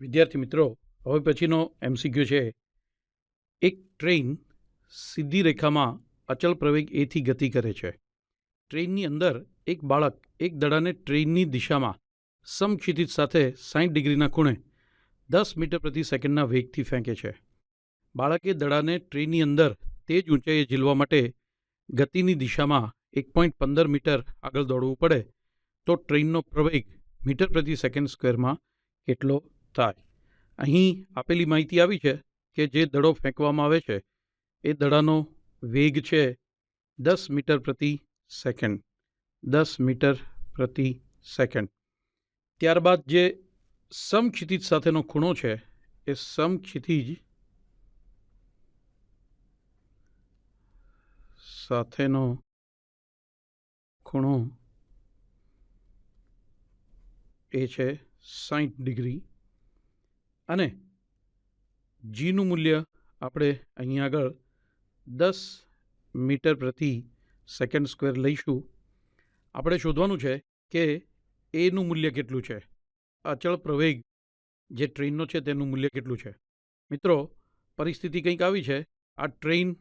વિદ્યાર્થી મિત્રો, હવે પછીનો એમસીક્યુ છે. એક ટ્રેન સીધી રેખામાં અચલ પ્રવેગ એથી ગતિ કરે છે. ટ્રેનની અંદર એક બાળક એક દડાને ટ્રેનની દિશામાં સમક્ષિતિજ સાથે સાઠ ડિગ્રીના ખૂણે દસ મીટર પ્રતિ સેકન્ડના વેગથી ફેંકે છે. બાળકે દડાને ટ્રેનની અંદર તે જ ઊંચાઈએ ઝીલવા માટે ગતિની દિશામાં એક પોઈન્ટ પંદર મીટર આગળ દોડવું પડે, તો ટ્રેનનો પ્રવેગ મીટર પ્રતિ સેકન્ડ સ્ક્વેરમાં કેટલો થાય. અહીં આપેલી માહિતી આવી છે કે જે દડો ફેંકવામાં આવે છે, એ દડાનો વેગ છે દસ મીટર પ્રતિ સેકન્ડ. દસ મીટર પ્રતિ સેકન્ડ. ત્યારબાદ જે સમક્ષિતિજ સાથેનો ખૂણો છે, એ સમક્ષિતિજ સાથેનો ખૂણો એ છે સાઠ ડિગ્રી અને જીનું મૂલ્ય આપણે અહીં આગળ દસ મીટર પ્રતિ સેકન્ડ સ્ક્વેર લઈશું. આપણે શોધવાનું છે કે એનું મૂલ્ય કેટલું છે? અચળ પ્રવેગ જે ટ્રેનનો છે તેનું મૂલ્ય કેટલું છે? મિત્રો, પરિસ્થિતિ કંઈક આવી છે. આ ટ્રેન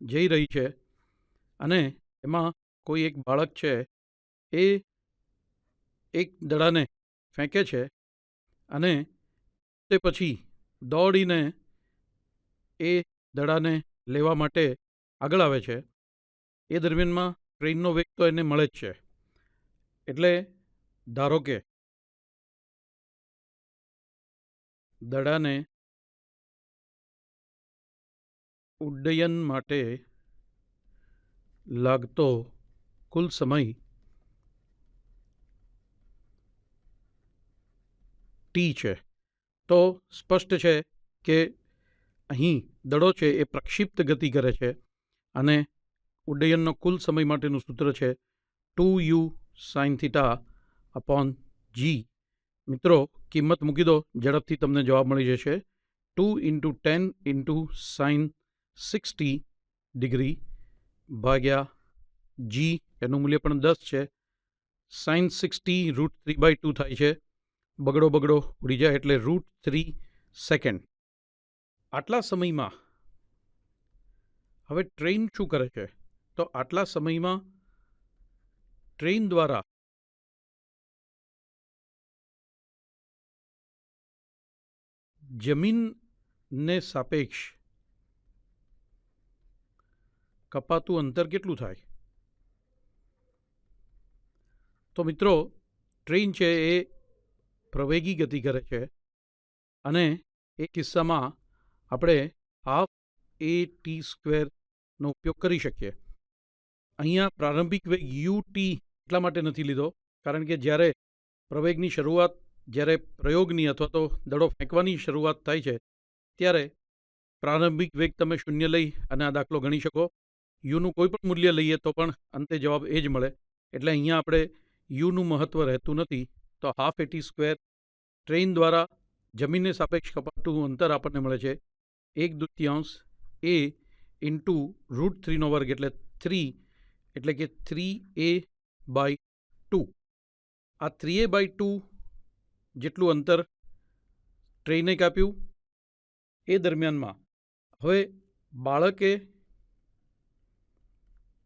જઈ રહી છે અને એમાં કોઈ એક બાળક છે. એ એક દડાને ફેંકે છે અને તે પછી દોડીને એ દડાને લેવા માટે આગળ આવે છે. એ દરમિયાનમાં ટ્રેનનો વેગ તો એને મળે જ છે. એટલે ધારો કે દડાને ઉડ્ડયન માટે લાગતો કુલ સમય ટી છે. તો સ્પષ્ટ છે કે અહીં દડો છે એ પ્રક્ષિપ્ત ગતિ કરે છે અને ઉડ્ડયનનો કુલ સમય માટેનું સૂત્ર છે to you sine theta upon જી. મિત્રો, કિંમત મૂકી દો, ઝડપથી તમને જવાબ મળી જશે. Two into ten into sign sixty degree ભાગ્યા જી. એનું મૂલ્ય પણ દસ છે. Sign sixty route three by two થાય છે. બગડો બગડો ઉડી જાય એટલે રૂટ થ્રી સેકન્ડ આટલા સમયમાં, હવે ટ્રેન શું કરે છે? તો આટલા સમયમાં ટ્રેન દ્વારા જમીનને સાપેક્ષ કપાતું અંતર કેટલું થાય? તો મિત્રો ટ્રેન છે એ પ્રવેગી ગતિ કરે છે. અને એ કિસ્સામાં આપણે હાફ એ ટી સ્ક્વેરનો ઉપયોગ કરી શકીએ. અહીંયા પ્રારંભિક વેગ યુ ટી એટલા માટે નથી લીધો, કારણ કે જ્યારે પ્રવેગની શરૂઆત, જ્યારે પ્રયોગની અથવા તો દડો ફેંકવાની શરૂઆત થાય છે, ત્યારે પ્રારંભિક વેગ તમે શૂન્ય લઈ અને આ દાખલો ગણી શકો. યુનું કોઈ પણ મૂલ્ય લઈએ તો પણ અંતે જવાબ એ જ મળે. એટલે અહીંયા આપણે યુનું મહત્ત્વ રહેતું નથી. તો હાફ એટી સ્ક્વેર ટ્રેન દ્વારા જમીનને સાપેક્ષ કપાતું અંતર આપણને મળે છે. એક દૃત્યાંશ એ ઇન્ટુ રૂટ થ્રીનો વર્ગ એટલે થ્રી એટલે કે થ્રી એ બાય ટુ આ થ્રી એ બાય ટુ જેટલું અંતર ટ્રેને કાપ્યું. એ દરમિયાનમાં હવે બાળકે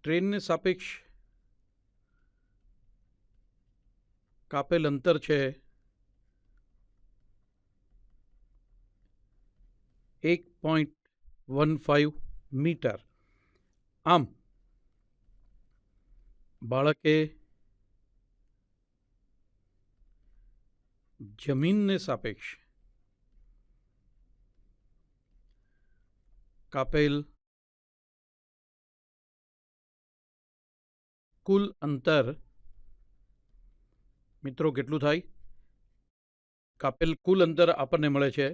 ટ્રેનને સાપેક્ષ કાપેલ અંતર છે એક પોઈન્ટ વન ફાઇવ મીટર. આમ, બાળકે જમીનને સાપેક્ષ કાપેલ કુલ અંતર મિત્રો, કેટલું થાય? કાપેલ કુલ અંતર આપણને મળે છે.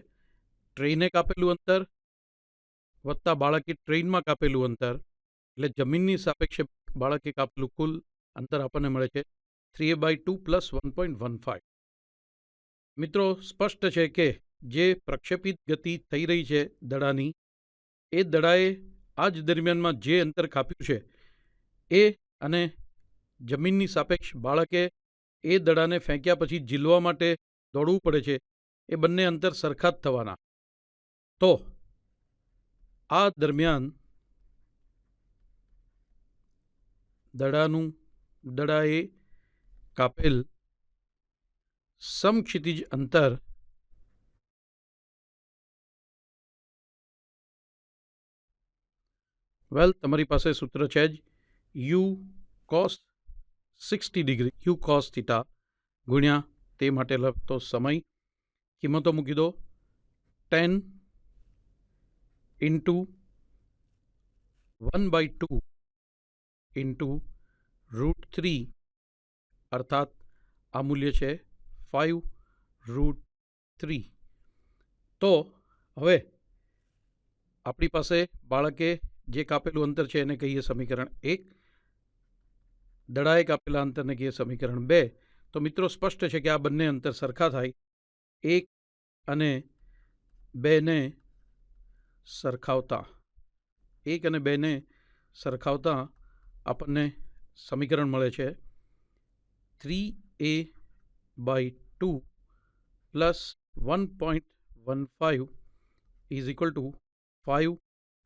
ટ્રેને કાપેલું અંતર વત્તા બાળકે ટ્રેનમાં કાપેલું અંતર. એટલે જમીનની સાપેક્ષે બાળકે કાપેલું કુલ અંતર આપણને મળે છે three by two plus one point one five મિત્રો, સ્પષ્ટ છે કે જે પ્રક્ષેપિત ગતિ થઈ રહી છે દડાની, એ દડાએ આ જ દરમિયાનમાં જે અંતર કાપ્યું છે, એ અને જમીનની સાપેક્ષ બાળકે એ દડાને ફેંક્યા પછી ઝીલવા માટે દોડવું પડે છે. એ બંને અંતર સરખા જ થવાના. તો, આ દરમિયાન દડાનું, દડાએ કાપેલ સમક્ષિતિજ અંતર વેલ તમારી પાસે સૂત્ર છે જ. U, cos sixty degree u cos theta ગુણ્યા તે માટે લગતો સમય. કિંમતો મૂકી દો. Ten into one by two into root three. અર્થાત આ મૂલ્ય છે ફાઇવ રૂટ થ્રી. તો હવે આપણી પાસે બાળકે જે કાપેલું અંતર છે એને કહીએ સમીકરણ એક. દડાએ કાપેલા અંતરને કહીએ સમીકરણ બે. તો મિત્રો, સ્પષ્ટ છે કે આ બંને અંતર સરખા થાય. એક અને બેને સરખાવતા. એક અને બેને સરખાવતા આપણને સમીકરણ મળે છે. Three a by two plus one point one five is equal to five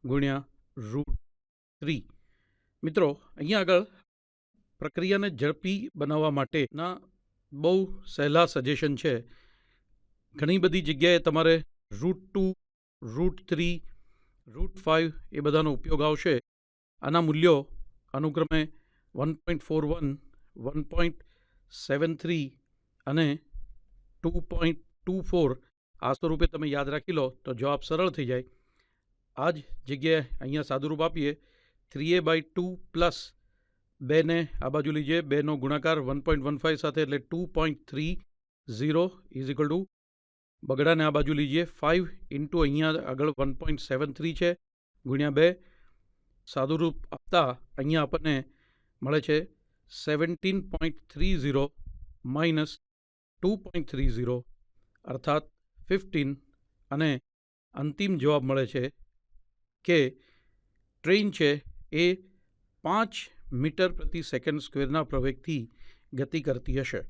ગુણ્યા રૂટ થ્રી. મિત્રો, અહીંયા આગળ પ્રક્રિયાને ઝડપી બનાવવા માટેના બહુ સહેલા સજેશન છે. ઘણી બધી જગ્યાએ તમારે root two root three root five એ બધાનો ઉપયોગ આવશે. આના મૂલ્યો અનુક્રમે one point four one one point seven three અને ટુ પોઈન્ટ ટુ ફોર આ સ્વરૂપે તમે યાદ રાખી લો તો જવાબ સરળ થઈ જાય. આ જ જગ્યાએ અહીંયા સાદુરૂપ આપીએ. Three a by two plus બેને આ બાજુ લીજીએ બેનો ગુણાકાર વન પોઈન્ટ વન ફાઇવ સાથે એટલે two point three zero is equal to બગડાને આ બાજુ લીજીએ ફાઇવ ઇન્ટુ અહીંયા આગળ વન પોઈન્ટ સેવન થ્રી છે ગુણ્યા બે સાદુરૂપ આપતા અહીંયા આપણને મળે છે seventeen point three zero minus two point three zero અર્થાત ફિફ્ટીન અને અંતિમ જવાબ મળે છે કે ટ્રેન છે એ પાંચ મીટર પ્રતિ સેકન્ડ સ્ક્વેરના પ્રવેગથી ગતિ કરતી હશે.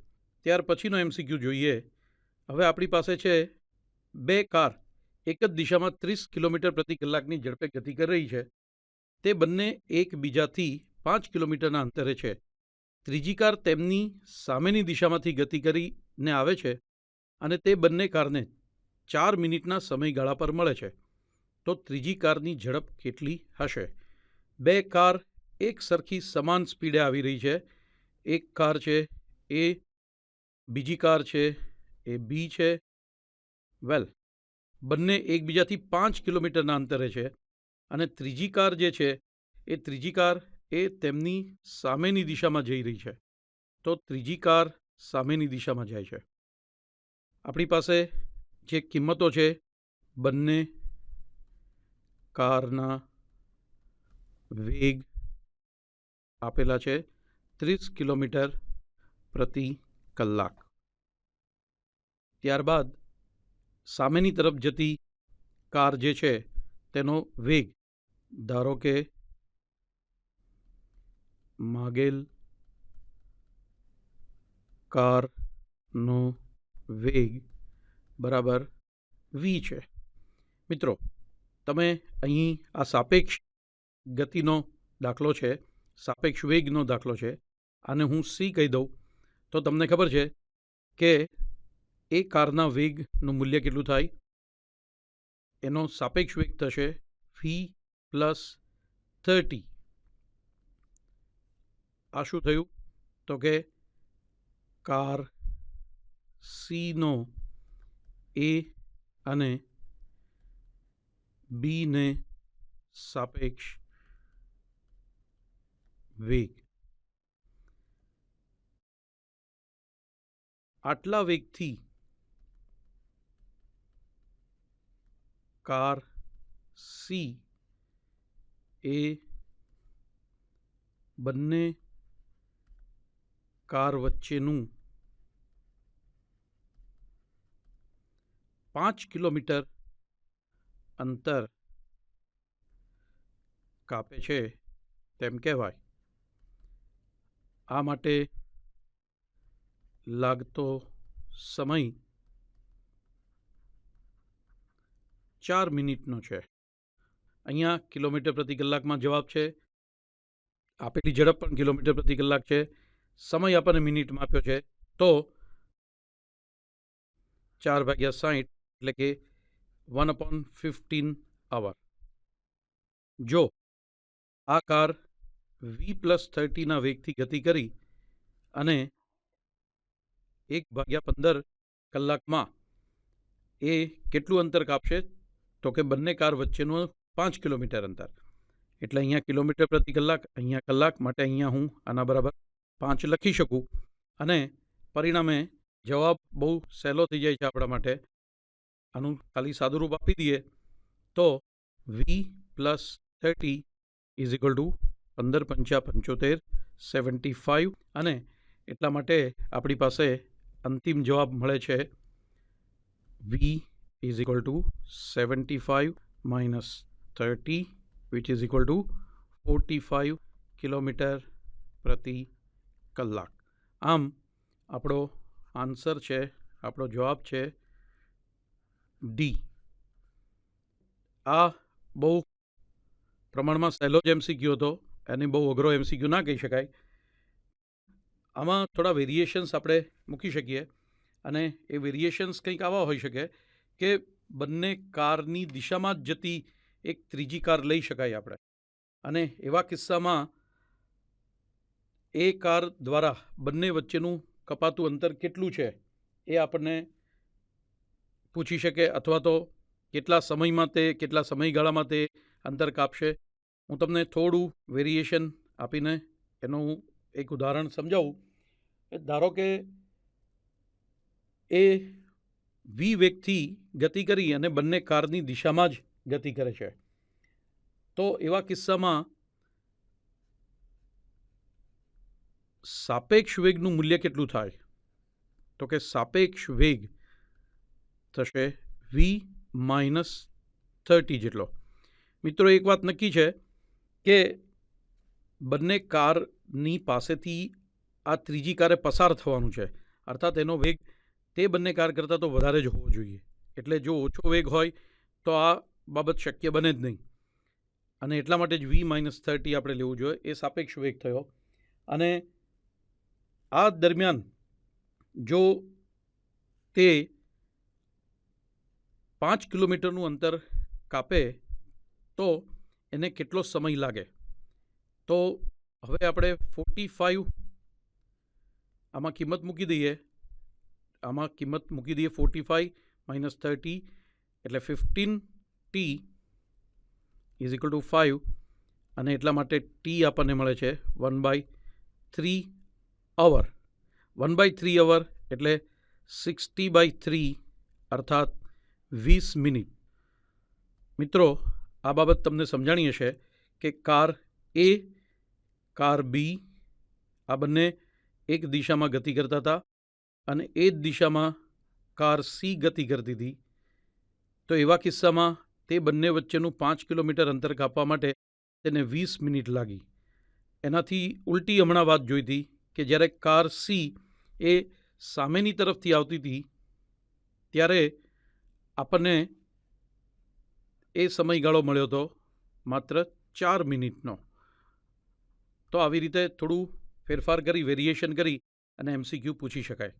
ત્યાર પછીનો એમસીક્યુ જોઈએ. હવે આપણી પાસે છે બે કાર. એક જ દિશામાં ત્રીસ કિલોમીટર પ્રતિ કલાકની ઝડપે ગતિ કરી રહી છે. તે બંને એકબીજાથી પાંચ કિલોમીટરના અંતરે છે. ત્રીજી કાર તેમની સામેની દિશામાંથી ગતિ કરીને આવે છે અને તે બંને કારને ચાર મિનિટના સમયગાળા પર મળે છે. તો ત્રીજી કારની ઝડપ કેટલી હશે? બે કાર એક સરખી સમાન સ્પીડે આવી રહી છે. એક કાર છે. એ બીજી કાર છે. એ બી છે. વેલ, બંને એકબીજાથી પાંચ કિલોમીટરના અંતરે છે અને ત્રીજી કાર જે છે, એ ત્રીજી કાર એ તેમની સામેની દિશામાં જઈ રહી છે. તો ત્રીજી કાર સામેની દિશામાં જાય છે. આપણી પાસે જે કિંમતો છે, બંને કારના વેગ આપેલા છે ત્રીસ કિલોમીટર પ્રતિ કલાક. ત્યારબાદ સામેની તરફ જતી કાર જે છે તેનો વેગ, ધારો કે માગેલ કારનો વેગ બરાબર વી છે. મિત્રો, તમે અહીં આ સાપેક્ષ ગતિનો દાખલો છે સાપેક્ષ વેગનો દાખલો છે આને હું સી કહી દઉં, તો તમને ખબર છે કે એ કારના વેગનું મૂલ્ય કેટલું થાય? એનો સાપેક્ષ વેગ થશે ફી પ્લસ થર્ટી આ શું થયું? તો કે કાર સીનો એ અને બીને સાપેક્ષ વેગ આટલા વેગથી કાર સી એ બંને કાર વચ્ચેનું પાંચ કિલોમીટર અંતર કાપે છે, તેમ કહેવાય. આ માટે લાગતો સમય ચાર મિનિટનો છે. અહીંયા કિલોમીટર પ્રતિ કલાકમાં જવાબ છે. આપેલી ઝડપ પણ કિલોમીટર પ્રતિ કલાક છે. સમય આપણને મિનિટમાં આપ્યો છે. તો ચાર ભાગ્યા સાહીઠ એટલે કે વન અપોન ફિફ્ટીન અવર. જો આ કાર વી પ્લસ થર્ટીના વેગથી ગતિ કરી અને એક ભાગ્યા પંદર કલાકમાં એ કેટલું અંતર કાપશે? તો કે બંને કાર વચ્ચેનું પાંચ કિલોમીટર અંતર. એટલે અહીંયા કિલોમીટર પ્રતિ કલાક, અહીંયા કલાક માટે અહીંયા હું આના બરાબર પાંચ લખી શકું. અને પરિણામે જવાબ બહુ સહેલો થઈ જાય છે આપણા માટે. આનું ખાલી સાદુરૂપ આપી દઈએ. તો v plus thirty is equal to પંદર પંચા પંચોતેર, સેવન્ટી ફાઇવ અને એટલા માટે આપણી પાસે અંતિમ જવાબ મળે છે v is equal to seventy five minus thirty which is equal to forty five kilometre પ્રતિ કલાક. આમ, આપણો આન્સર છે, આપણો જવાબ છે ડી આ બહુ પ્રમાણમાં સહેલો જ એમસીક્યુ હતો. એને બહુ અઘરો એમસીક્યુ ના કહી શકાય. આમાં થોડા વેરિએશન્સ આપણે મૂકી શકીએ અને એ વેરિએશન્સ કંઈક આવા હોઈ શકે કે બંને કારની દિશામાં જ જતી એક ત્રીજી કાર લઈ શકાય આપણે. અને એવા કિસ્સામાં એ કાર દ્વારા બંને વચ્ચેનું કપાતું અંતર કેટલું છે એ આપણને પૂછી શકે અથવા તો કેટલા સમયમાં તે, કેટલા સમયગાળામાં તે અંતર કાપશે હું તમને થોડું વેરિએશન આપીને એનું એક ઉદાહરણ સમજાવું. કે ધારો કે એ વી વેગથી ગતિ કરી અને બંને કારની દિશામાં જ ગતિ કરે છે. તો એવા કિસ્સામાં સાપેક્ષ વેગનું મૂલ્ય કેટલું થાય? તો કે સાપેક્ષ વેગ થશે વી માઇનસ થર્ટી જેટલો. મિત્રો, એક વાત નક્કી છે. કે બંને કારની પાસેથી આ ત્રીજી કારે પસાર થવાનું છે. અર્થાત એનો વેગ તે બંને કાર કરતાં તો વધારે જ હોવો જોઈએ. એટલે જો ઓછો વેગ હોય તો આ બાબત શક્ય બને જ નહીં. અને એટલા માટે જ વી માઇનસ થર્ટી આપણે લેવું જોઈએ. એ સાપેક્ષ વેગ થયો. અને આ દરમિયાન જો તે પાંચ કિલોમીટરનું અંતર કાપે તો એને કેટલો સમય લાગે? તો હવે આપણે ફોર્ટી ફાઇવ આમાં કિંમત મૂકી દઈએ. આમાં કિંમત મૂકી દઈએ ફોર્ટી ફાઇવ માઇનસ થર્ટી એટલે fifteen t is equal to five અને એટલા માટે ટી આપણને મળે છે one by three hour one by three hour એટલે સિક્સટી બાય થ્રી અર્થાત વીસ મિનિટ. મિત્રો આ બાબત તમને સમજાણી હશે કે કાર એ, કાર બી, આ બંને એક દિશામાં ગતિ કરતા હતા અને એ જ દિશામાં કાર સી ગતિ કરતી હતી. તો એવા કિસ્સામાં તે બંને વચ્ચેનું પાંચ કિલોમીટર અંતર કાપવા માટે તેને વીસ મિનિટ લાગી. એનાથી ઉલટી હમણાં વાત જોઈ હતી કે જ્યારે કાર સી એ સામેની તરફથી આવતી હતી, ત્યારે આપણને એ સમયગાળો મળ્યો હતો માત્ર ચાર મિનિટનો. તો આવી રીતે થોડું ફેરફાર કરી, વેરિએશન કરી અને એમસીક્યુ પૂછી શકાય.